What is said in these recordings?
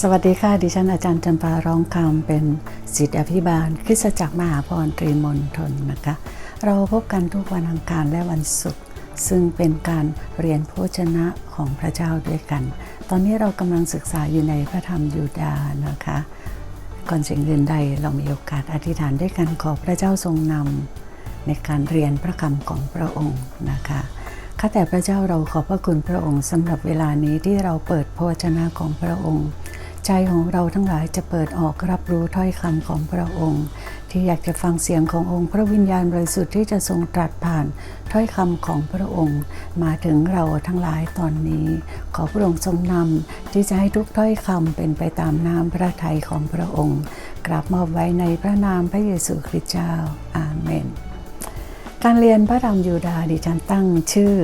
สวัสดีค่ะ ดิฉันอาจารย์จำปาร้องคำเป็นศิษย์อภิบาลคริสตจักรมหาพรตรีมณฑลนะคะ เราพบกันทุกวันอังคารและวันศุกร์ซึ่งเป็นการเรียนโภชนะของพระเจ้าด้วยกัน ตอนนี้เรากำลังศึกษาอยู่ในพระธรรมยูดาห์นะคะก่อนสิ่งอื่นใดเรามีโอกาสอธิษฐานด้วยกันขอพระเจ้าทรงนำในการเรียนพระคำของพระองค์นะคะข้าแต่พระเจ้าเราขอบพระคุณพระองค์สำหรับเวลานี้ที่เราเปิดพระวจนะของพระองค์ ใจของเราทั้งหลายจะเปิดออกรับรู้ถ้อยคำของพระองค์ ที่อยากจะฟังเสียงขององค์ พระวิญญาณบริสุทธิ์ที่จะทรงตรัสผ่านถ้อยคำของพระองค์ มาถึงเราทั้งหลายตอนนี้ ขอพระองค์ทรงนำที่จะให้ทุกถ้อยคำเป็นไปตามน้ำพระทัยของพระองค์ กราบมอบไว้ในพระนามพระเยซูคริสต์เจ้าอาเมน การเรียนพระธรรมยูดาห์ดิฉันตั้งชื่อ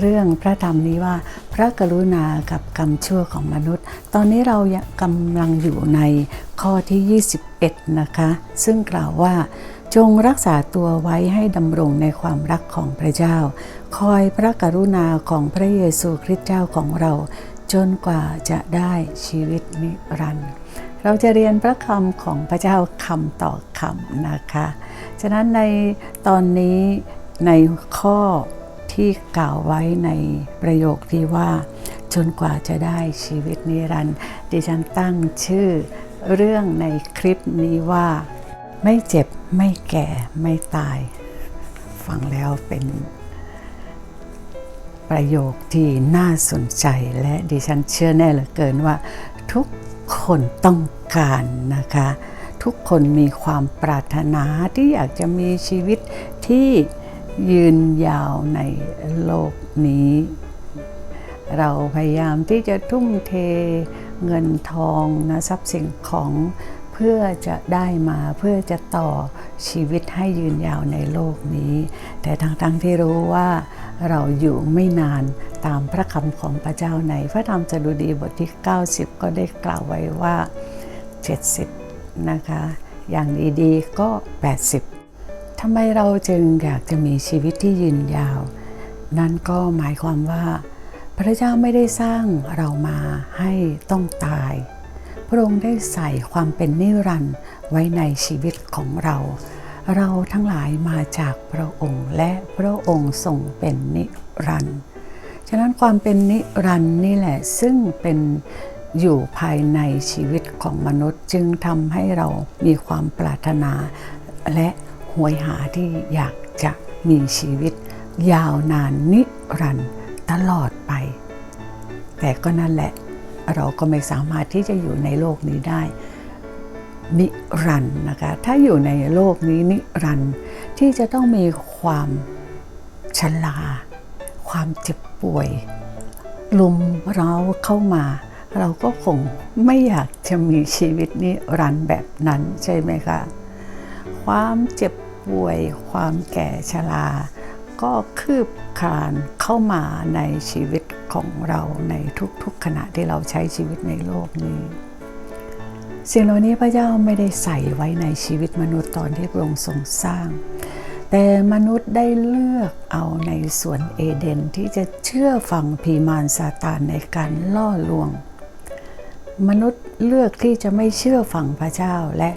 เรื่องพระธรรมนี้ว่า พระกรุณากับกรรมชั่วของมนุษย์ ตอนนี้เรากำลังอยู่ในข้อที่ 21 นะคะ ซึ่งกล่าวว่าจงรักษาตัวไว้ให้ดำรงในความรักของพระเจ้า คอยพระกรุณาของพระเยซูคริสต์เจ้าของเรา จนกว่าจะได้ชีวิตนิรันดร์ เราจะเรียนพระคำของพระเจ้าคำต่อคำนะคะ ฉะนั้นในตอนนี้ในข้อที่กล่าวไว้ในประโยคที่ว่า จนกว่าจะได้ชีวิตนิรันดร์ดิฉันตั้งชื่อเรื่องในคลิปนี้ว่า ไม่เจ็บไม่แก่ไม่ตาย ฟังแล้วเป็นประโยคที่น่าสนใจและดิฉันเชื่อแน่เหลือเกินว่าทุก คนต้องการนะคะ ทุกคนมีความปรารถนาที่อยากจะมีชีวิตที่ยืนยาวในโลกนี้ เราพยายามที่จะทุ่มเทเงินทองนะทรัพย์สินของ พื่อจะได้มาเพื่อจะต่อชีวิตให้ยืนยาวในโลกนี้ แต่ทั้งๆที่รู้ว่าเราอยู่ไม่นานตามพระคำของพระเจ้าใน พระธรรมสดุดีบทที่ 90 ก็ได้กล่าวไว้ว่า 70 นะคะ อย่างดีๆก็ 80 ทำไมเราจึงอยากจะมีชีวิตที่ยืนยาว นั่นก็หมายความว่า พระเจ้าไม่ได้สร้างเรามาให้ต้องตาย พระองค์ได้ใส่ความเป็นนิรันดร์ไว้ในชีวิตของเรา เราทั้งหลายมาจากพระองค์และพระองค์ทรงเป็นนิรันดร์ฉะนั้นความเป็นนิรันดร์นี่แหละซึ่งเป็นอยู่ภายในชีวิตของมนุษย์จึงทำให้เรามีความปรารถนา และหวยหาที่อยากจะมีชีวิต ยาวนานนิรันดร์ตลอดไป แต่ก็นั่นแหละ เราก็ไม่สามารถที่จะอยู่ในโลกนี้ได้ นิรันด์นะคะ ถ้าอยู่ในโลกนี้นิรันด์ที่จะต้องมีความชราความเจ็บป่วย ลุมเร้าเข้ามา เราก็คงไม่อยากจะมีชีวิตนิรันด์แบบนั้นใช่ไหมคะ ความเจ็บป่วย ความแก่ชราก็คืบคลานเข้ามาในชีวิต ของเราในทุกๆขณะที่เราใช้ชีวิตในโลกนี้สิ่งเหล่านี้พระเจ้าไม่ได้ใส่ไว้ในชีวิตมนุษย์ตอนที่พระองค์ทรงสร้าง แต่มนุษย์ได้เลือกเอาในสวนเอเดนที่จะเชื่อฟังพีมารซาตานในการล่อลวง มนุษย์เลือกที่จะไม่เชื่อฟังพระเจ้าและ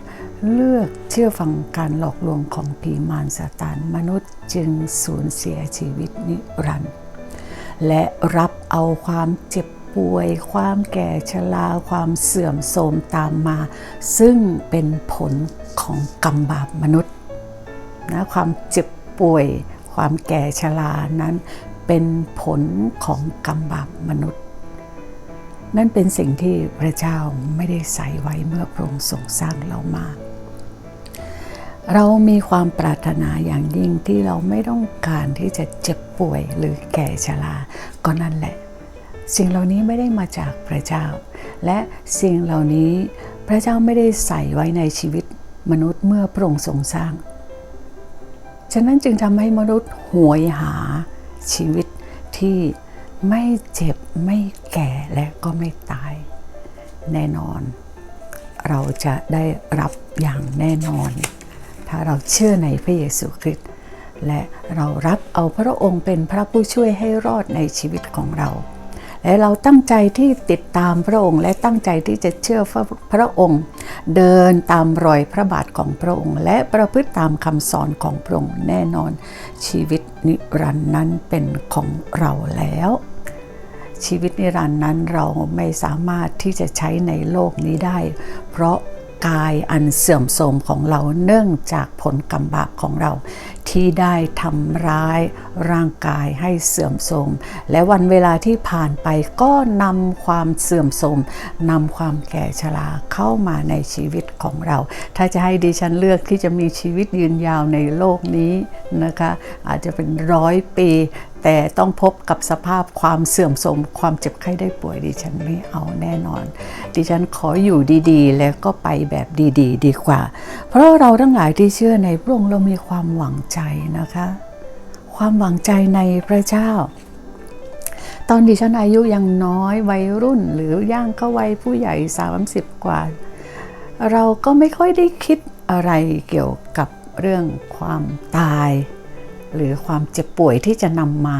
เลือกเชื่อฟังการหลอกลวงของผีมารซาตานมนุษย์จึงสูญเสียชีวิตนิรันดร์และรับ เอาความเจ็บป่วย ความแก่ชราความเสื่อมโทรมตามมา ซึ่งเป็นผลของกรรมบาปมนุษย์นะความเจ็บป่วย ความแก่ชรานั้นเป็นผลของกรรมบาปมนุษย์ นั่นเป็นสิ่งที่พระเจ้าไม่ได้ใส่ไว้เมื่อพระองค์ทรงสร้างเรามา เรามีความปรารถนาอย่างยิ่งที่เราไม่ต้องการที่จะเจ็บป่วยหรือแก่ชราก็นั่นแหละ สิ่งเหล่านี้ไม่ได้มาจากพระเจ้า และสิ่งเหล่านี้พระเจ้าไม่ได้ใส่ไว้ในชีวิตมนุษย์เมื่อพระองค์ทรงสร้าง ฉะนั้นจึงทำให้มนุษย์หวยหาชีวิตที่ไม่เจ็บไม่แก่และก็ไม่ตาย แน่นอน เราจะได้รับอย่างแน่นอน ถ้าเราเชื่อในพระเยซูคริสต์และเรารับเอาพระองค์เป็นพระผู้ช่วยให้รอดในชีวิตของเรา และเราตั้งใจที่ติดตามพระองค์ และตั้งใจที่จะเชื่อพระองค์ เดินตามรอยพระบาทของพระองค์ และประพฤติตามคำสอนของพระองค์แน่นอน ชีวิตนิรันดร์นั้นเป็นของเราแล้วชีวิตนิรันดร์นั้นเราไม่สามารถที่จะใช้ในโลกนี้ได้ เพราะ กายอันเสื่อมโทรมของเราเนื่องจากผลกรรมบาปของเรา ที่ได้ทำร้ายร่างกายให้เสื่อมโทรมและวันเวลาที่ผ่านไปก็นำความเสื่อมโทรมนำความแก่ชราเข้ามาในชีวิตของเรา ถ้าจะให้ดิฉันเลือกที่จะมีชีวิตยืนยาวในโลกนี้นะคะ อาจจะเป็นร้อยปี แต่ต้องพบกับสภาพความเสื่อมโทรมความเจ็บไข้ได้ป่วยดิฉันไม่เอาแน่นอน ดิฉันขออยู่ดีๆ แล้วก็ไปแบบดีๆดีกว่า เพราะเราทั้งหลายที่เชื่อในพระองค์เรามีความหวังใจนะคะ ความหวังใจในพระเจ้า ตอนดิฉันอายุยังน้อยวัยรุ่นหรือย่างเข้าวัยผู้ใหญ่ 30 กว่า เราก็ไม่ค่อยได้คิดอะไรเกี่ยวกับเรื่องความตาย หรือความเจ็บป่วยที่จะนำมา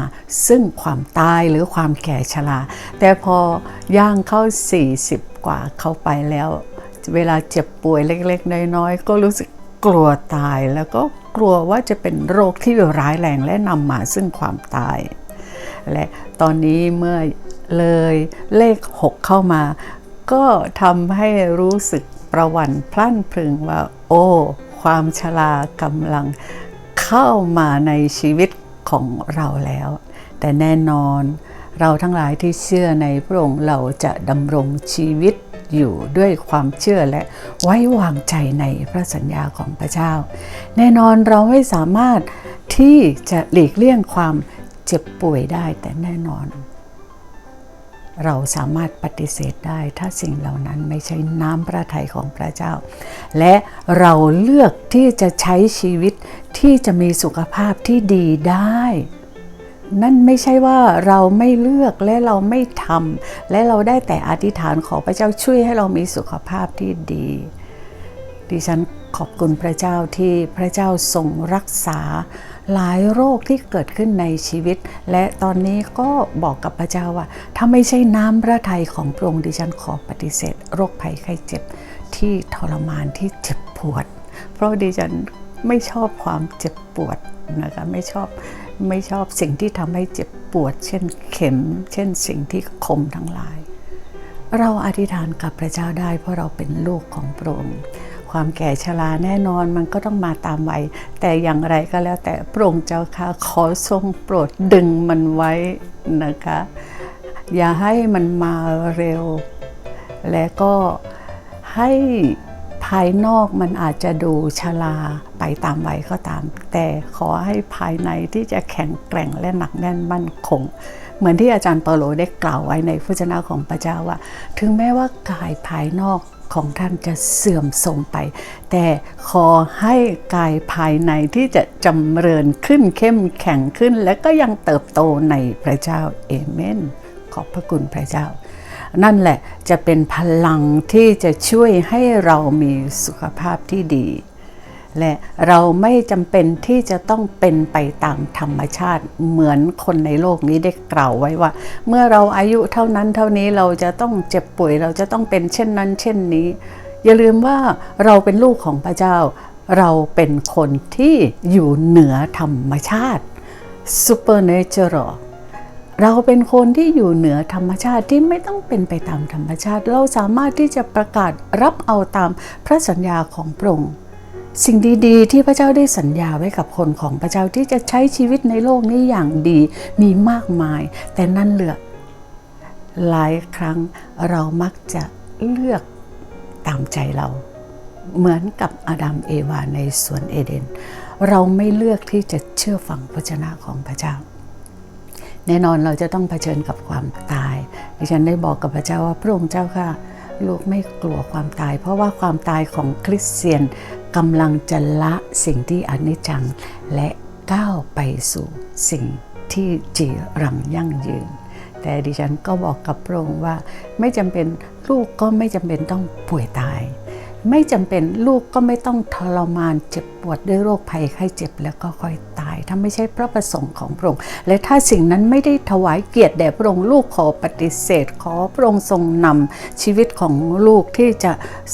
ซึ่งความตายหรือความแก่ชรา แต่พอย่างเข้า 40 กว่าเข้าไปแล้ว เวลาเจ็บป่วยเล็กๆ น้อยๆ ก็รู้สึกกลัวตายแล้วก็กลัวว่าจะเป็นโรคที่ร้ายแรงและนำมาซึ่งความตาย และตอนนี้เมื่อเลยเลข 6 เข้ามา ก็ทำให้รู้สึกประวันพลั่นพรึงว่า โอ้ ความชรากำลัง เข้ามาในชีวิตของเราแล้ว แต่แน่นอนเราทั้งหลายที่เชื่อในพระองค์เราจะดำรงชีวิตอยู่ด้วยความเชื่อและไว้วางใจในพระสัญญาของพระเจ้า แน่นอนเราไม่สามารถที่จะหลีกเลี่ยงความเจ็บป่วยได้แต่แน่นอน เราสามารถปฏิเสธได้ ถ้าสิ่งเหล่านั้นไม่ใช่น้ำพระทัยของพระเจ้า และเราเลือกที่จะใช้ชีวิตที่จะมีสุขภาพที่ดีได้ นั่นไม่ใช่ว่าเราไม่เลือกและเราไม่ทำและเราได้แต่อธิษฐานขอพระเจ้าช่วยให้เรามีสุขภาพที่ดี ดิฉันขอบคุณพระเจ้าที่พระเจ้าทรงรักษา หลายโรคที่เกิดขึ้นในชีวิต และตอนนี้ก็บอกกับพระเจ้าว่า ถ้าไม่ใช่น้ำพระทัยของพระองค์ดิฉันขอปฏิเสธ โรคภัยไข้เจ็บที่ทรมานที่เจ็บปวด เพราะดิฉันไม่ชอบความเจ็บปวดนะคะไม่ชอบไม่ชอบสิ่งที่ทำให้เจ็บปวด เช่นเข็ม เช่นสิ่งที่คมทั้งหลาย เราอธิษฐานกับพระเจ้าได้เพราะเราเป็นลูกของพระองค์ ความแก่ชราแน่นอนมันก็ต้องมาตามวัยแต่อย่างไรก็แล้วแต่พระองค์เจ้าค่ะขอทรงโปรดดึงมันไว้นะคะ อย่าให้มันมาเร็ว และก็ให้ภายนอกมันอาจจะดูชราไปตามวัยก็ตาม แต่ขอให้ภายในที่จะแข็งแกร่งและหนักแน่นมั่นคง เหมือนที่อาจารย์เปโลได้กล่าวไว้ในพระเจ้าของพระเจ้าว่า ถึงแม้ว่ากายภายนอก ของท่านจะเสื่อมทรงไป แต่ขอให้กายภายในที่จะจำเริญขึ้นเข้มแข็งขึ้น และก็ยังเติบโตในพระเจ้าเอเมน ขอบพระคุณพระเจ้า นั่นแหละจะเป็นพลังที่จะช่วยให้เรามีสุขภาพที่ดี และเราไม่จำเป็นที่จะต้องเป็นไปตามธรรมชาติเหมือนคนในโลกนี้ได้กล่าวไว้ว่า เมื่อเราอายุเท่านั้นเท่านี้เราจะต้องเจ็บป่วยเราจะต้องเป็นเช่นนั้น เช่นนี้ อย่าลืมว่าเราเป็นลูกของพระเจ้า เราเป็นคนที่อยู่เหนือธรรมชาติ supernatural เราเป็นคนที่อยู่เหนือธรรมชาติที่ไม่ต้องเป็นไปตามธรรมชาติ เราสามารถที่จะประกาศรับเอาตามพระสัญญาของพระองค์ สิ่งดีๆ ที่พระเจ้าได้สัญญาไว้กับคนของพระเจ้าที่จะใช้ชีวิตในโลกนี้อย่างดีมีมากมาย แต่นั่นเหลือหลายครั้งเรามักจะเลือกตามใจเรา เหมือนกับอาดัมเอวาในสวนเอเดน เราไม่เลือกที่จะเชื่อฟังพระชนะของพระเจ้า แน่นอนเราจะต้องเผชิญกับความตายดิฉันได้บอกกับพระเจ้าว่าพระองค์เจ้าค่ะลูกไม่กลัวความตาย เพราะว่าความตายของคริสเตียน กำลังจะละสิ่งที่อนิจจัง และก้าวไปสู่สิ่งที่จีรังยั่งยืน แต่ดิฉันก็บอกกับพระองค์ว่าไม่จำเป็นลูกก็ไม่จำเป็นต้องป่วยตาย ไม่จำเป็นลูกก็ไม่ต้องทรมานเจ็บปวดด้วยโรคภัยไข้เจ็บแล้วก็ค่อยตาย ถ้าไม่ใช่พระประสงค์ของพระองค์ และถ้าสิ่งนั้นไม่ได้ถวายเกียรติแด่พระองค์ลูกขอปฏิเสธ ขอพระองค์ทรงนำชีวิตของลูกที่จะ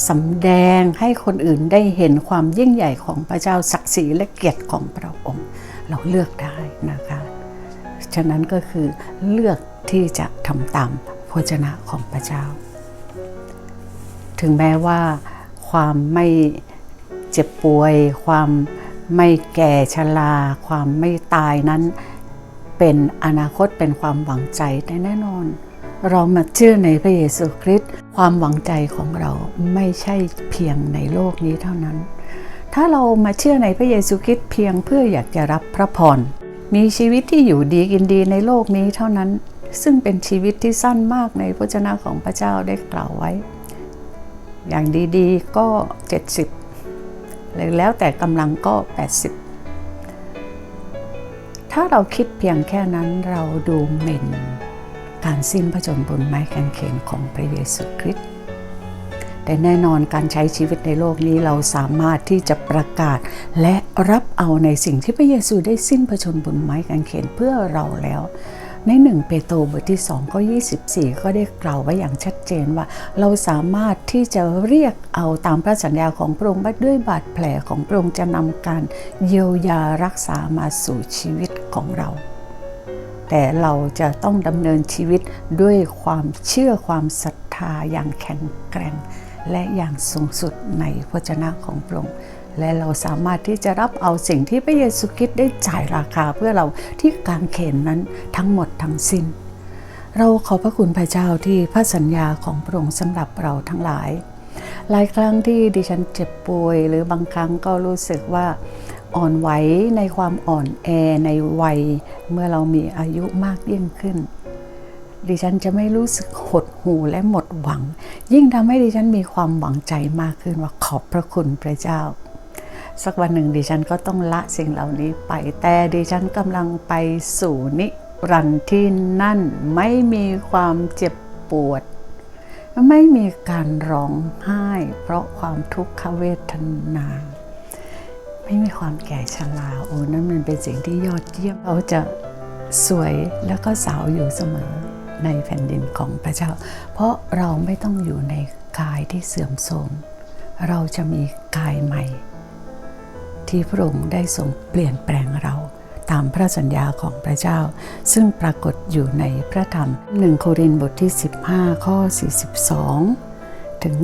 สำแดงให้คนอื่นได้เห็นความยิ่งใหญ่ของพระเจ้าศักดิ์ศรีและเกียรติของพระองค์ เราเลือกได้นะคะ ฉะนั้นก็คือเลือกที่จะทำตามพระเจนะของพระเจ้า ถึงแม้ว่า ความไม่เจ็บป่วย ความไม่แก่ชรา ความไม่ตายนั้น เป็นอนาคตเป็นความหวังใจแต่แน่นอน เรามาเชื่อในพระเยซูคริสต์ความหวังใจของเราไม่ใช่เพียงในโลกนี้เท่านั้น ถ้าเรามาเชื่อในพระเยซูคริสต์เพียงเพื่ออยากจะรับพระพรมีชีวิตที่อยู่ดีกินดีในโลกนี้เท่านั้น ซึ่งเป็นชีวิตที่สั้นมากในพระเจ้าของพระเจ้าได้กล่าวไว้ อย่างดีๆก็ 70เลยแล้วแต่กำลังก็ 80 ถ้าเราคิดเพียงแค่นั้นเราดูหมิ่น การสิ้นพระชนม์บนไม้กางเขนของพระเยซูคริสต์แต่แน่นอนการใช้ชีวิตในโลกนี้เราสามารถที่จะประกาศ และรับเอาในสิ่งที่พระเยซูได้สิ้นพระชนม์บนไม้กางเขนเพื่อเราแล้ว ในหนึ่งเปโตรบทที่2ข้อ24 ก็ได้กล่าวไว้อย่างชัดเจนว่า เราสามารถที่จะเรียกเอาตามพระสัญญาของพระองค์ด้วยบาดแผลของพระองค์จะนำการเยียวยารักษามาสู่ชีวิตของเรา แต่เราจะต้องดำเนินชีวิตด้วยความเชื่อความศรัทธาอย่างแข็งแกร่ง และอย่างสูงสุดในพระเจนะของพระองค์ และเราสามารถที่จะรับเอาสิ่งที่พระเยซูคริสต์ได้จ่ายราคาเพื่อเราที่การเขนนั้นทั้งหมดทั้งสิ้น เราขอพระคุณพระเจ้าที่พระสัญญาของพระองค์สำหรับเราทั้งหลาย หลายครั้งที่ดิฉันเจ็บป่วย หรือบางครั้งก็รู้สึกว่าอ่อนไหวในความอ่อนแอในวัย เมื่อเรามีอายุมากยิ่งขึ้น ดิฉันจะไม่รู้สึกหดหู่และหมดหวัง ยิ่งทำให้ดิฉันมีความหวังใจมากขึ้นว่าขอบพระคุณพระเจ้า สักวันหนึ่งดิฉันก็ต้องละสิ่งเหล่านี้ไป แต่ดิฉันกำลังไปสู่นิรันดร์ที่นั่นไม่มีความเจ็บปวด ไม่มีการร้องไห้ เพราะความทุกขเวทนา ไม่มีความแก่ชราโอ้นั่นมันเป็นสิ่งที่ยอดเยี่ยมเราจะสวยแล้วก็สาวอยู่เสมอในแผ่นดินของพระเจ้า เพราะเราไม่ต้องอยู่ในกายที่เสื่อมโทรม เราจะมีกายใหม่ ที่พระองค์ได้ทรงเปลี่ยนแปลงเรา ตามพระสัญญาของพระเจ้า ซึ่งปรากฏอยู่ในพระธรรม 1 โครินธ์บทที่ 15 ข้อ 42 ถึง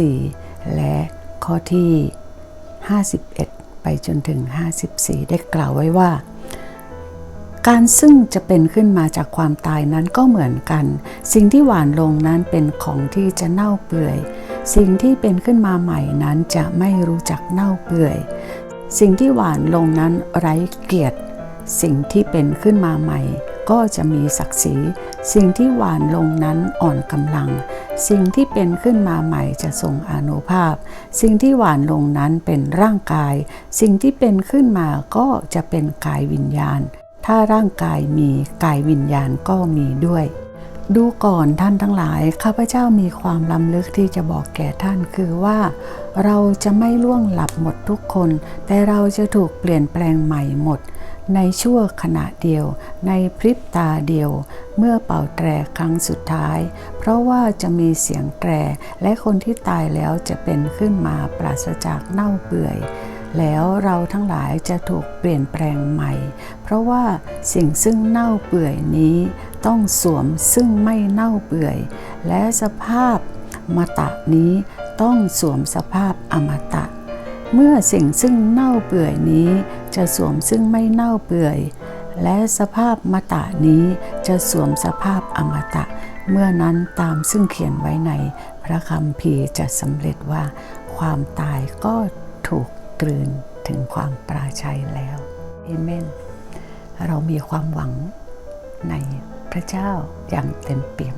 44 และข้อที่ 51 ไปจนถึง 54 ได้กล่าวไว้ว่าการซึ่งจะเป็นขึ้นมาจากความตายนั้นก็เหมือนกัน สิ่งที่หวานลงนั้นเป็นของที่จะเน่าเปื่อย สิ่งที่เป็นขึ้นมาใหม่นั้นจะไม่รู้จักเน่าเปื่อย สิ่งที่หวานลงนั้นไร้เกียรติ สิ่งที่เป็นขึ้นมาใหม่ ก็จะมีศักดิ์ศรี สิ่งที่หวานลงนั้นอ่อนกำลัง สิ่งที่เป็นขึ้นมาใหม่จะทรงอนุภาพ สิ่งที่หวานลงนั้นเป็นร่างกาย สิ่งที่เป็นขึ้นมาก็จะเป็นกายวิญญาณ ถ้าร่างกายมีกายวิญญาณก็มีด้วย ดูก่อนท่านทั้งหลาย ข้าพเจ้ามีความล้ำลึกที่จะบอกแก่ท่านคือว่า เราจะไม่ล่วงหลับหมดทุกคน แต่เราจะถูกเปลี่ยนแปลงใหม่หมด ในชั่วขณะเดียว ในพริบตาเดียว เมื่อเป่าแตรครั้งสุดท้าย เพราะว่าจะมีเสียงแตร และคนที่ตายแล้วจะเป็นขึ้นมาปราศจากเน่าเปื่อยแล้วเราทั้งหลายจะถูกเปลี่ยนแปลงใหม่ เพราะว่าสิ่งซึ่งเน่าเปื่อยนี้ ต้องสวมซึ่งไม่เน่าเปื่อย และสภาพมตะนี้ต้องสวมสภาพอมตะ เมื่อสิ่งซึ่งเน่าเปื่อยนี้จะสวมซึ่งไม่เน่าเปื่อย และสภาพมตะนี้จะสวมสภาพอมตะ เมื่อนั้นตามซึ่งเขียนไว้ในพระคัมภีจะสำเร็จว่า ความตายก็ถูกกลืนถึงความปราชัยแล้วเอเมน เรามีความหวังใน พระเจ้าอย่างเต็มเปี่ยม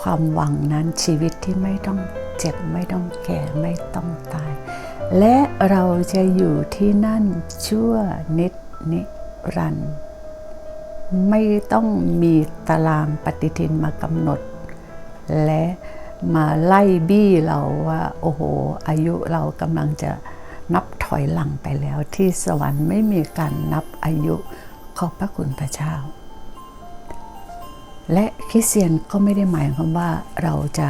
ความหวังนั้นชีวิตที่ไม่ต้องเจ็บไม่ต้องแก่ไม่ต้องตาย และเราจะอยู่ที่นั่นชั่วนิดนิรันดร์ไม่ต้องมีตารางปฏิทินมากำหนด และมาไล่บี้เราว่า โอ้โห อายุเรากำลังจะนับถอยหลังไปแล้วที่สวรรค์ไม่มีการนับอายุขอบพระคุณพระเจ้า และคริสเตียนก็ไม่ได้หมายความว่าเราจะ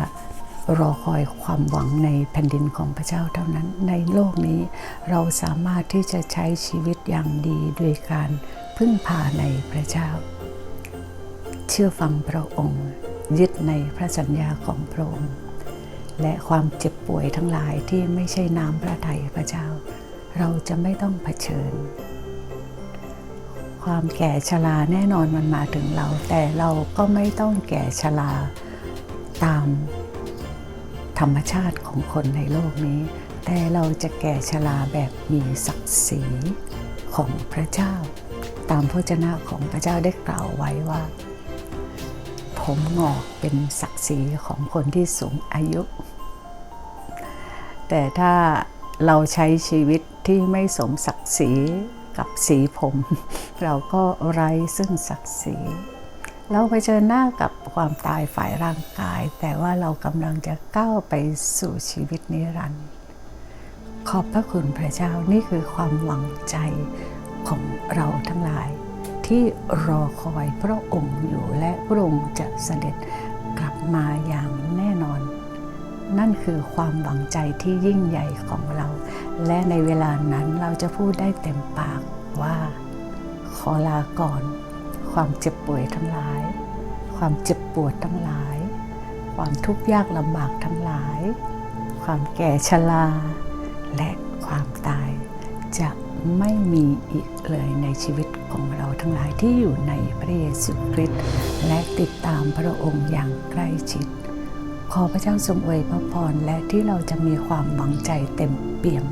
รอคอยความหวังในแผ่นดินของพระเจ้าเท่านั้น ในโลกนี้เราสามารถที่จะใช้ชีวิตอย่างดีด้วยการพึ่งพาในพระเจ้า เชื่อฟังพระองค์ ยึดในพระสัญญาของพระองค์ และความเจ็บป่วยทั้งหลายที่ไม่ใช่น้ำพระทัยพระเจ้า เราจะไม่ต้องเผชิญ ความแก่ชราแน่นอนมันมาถึงเรา แต่เราก็ไม่ต้องแก่ชราตามธรรมชาติของคนในโลกนี้ แต่เราจะแก่ชราแบบมีศักดิ์ศรีของพระเจ้า ตามพระเจ้าของพระเจ้าได้กล่าวไว้ว่า ผมงอกเป็นศักดิ์ศรีของคนที่สูงอายุ แต่ถ้าเราใช้ชีวิตที่ไม่สมศักดิ์ศรี กับสีผม เราก็ไร้ซึ่งศักดิ์ศรีเราไปเจอหน้ากับความตายฝ่ายร่างกาย แต่ว่าเรากำลังจะก้าวไปสู่ชีวิตนิรันดร์ขอบพระคุณพระเจ้านี่คือความหวังใจของเราทั้งหลาย ที่รอคอยพระองค์อยู่และพระองค์จะเสด็จกลับมาอย่างแน่นอน นั่นคือความหวังใจที่ยิ่งใหญ่ของเรา และในเวลานั้นเราจะพูดได้เต็มปากว่า ขอลาก่อน ความเจ็บป่วยทั้งหลาย ความเจ็บปวดทั้งหลาย ความทุกข์ยากลำบากทั้งหลาย ความแก่ชรา และความตาย จะไม่มีอีกเลยในชีวิตของเราทั้งหลายที่อยู่ในพระเยซูคริสต์และติดตามพระองค์อย่างใกล้ชิด ขอพระเจ้าทรงอวยพระพรและที่เราจะมีความหวังใจเต็มเปี่ยม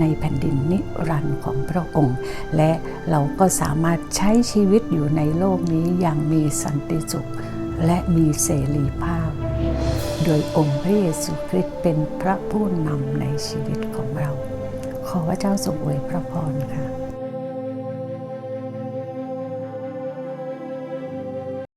ในแผ่นดินนิรันดร์ของพระองค์ และเราก็สามารถใช้ชีวิตอยู่ในโลกนี้อย่างมีสันติสุข และมีเสรีภาพ โดยองค์พระเยซูคริสต์เป็นพระผู้นำในชีวิตของเรา ขอพระเจ้าทรงอวยพระพรค่ะ